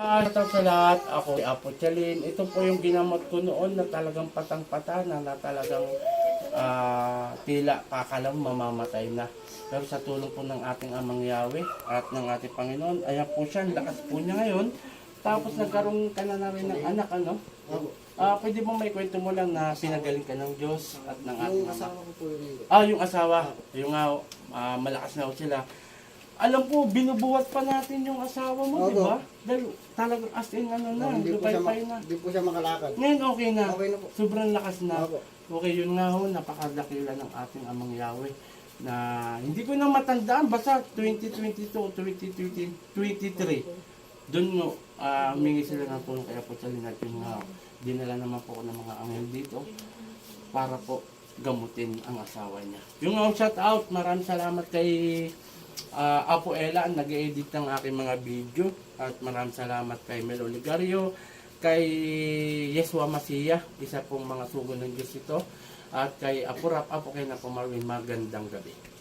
Ito sa lahat, ako si Apo Chalin. Ito po yung ginamot ko noon na talagang patang-patana na talagang ah, tila kakalam mamamatay na. Pero sa tulong po ng ating amang Yahweh at ng ating Panginoon, ayan po siya, lakas po niya ngayon. Tapos nagkaroon ka na na rin ng anak, ano? Ah, pwede mo may kwento mo lang na pinagaling ka ng Diyos at ng ating Yung ama. asawa ko po yun. Ah, yung asawa. Yung nga, ah, malakas na sila. Alam po, binubuhat pa natin yung asawa mo, Opo. di ba? Dahil talagang as in ano na, Hindi po siya, na. hindi po siya makalakad. Ngayon okay na. Okay na po. Sobrang lakas na. Opo. Okay, yun nga ho, napakadakila ng ating amang Yahweh na hindi ko na matandaan, basta 2022 o 2020, 2023. Doon no, ah, humingi sila ng tulong kaya po linat yung nga, dinala naman po ko ng mga anghel dito para po gamutin ang asawa niya. Yung shout out, maraming salamat kay ah, Apo Ella, nag-edit ng aking mga video at maraming salamat kay Mel Oligario, kay Yeswa Masiya, isa pong mga sugo ng Diyos ito, at kay Apo Rap, Apo kay Napo Marvin, magandang gabi.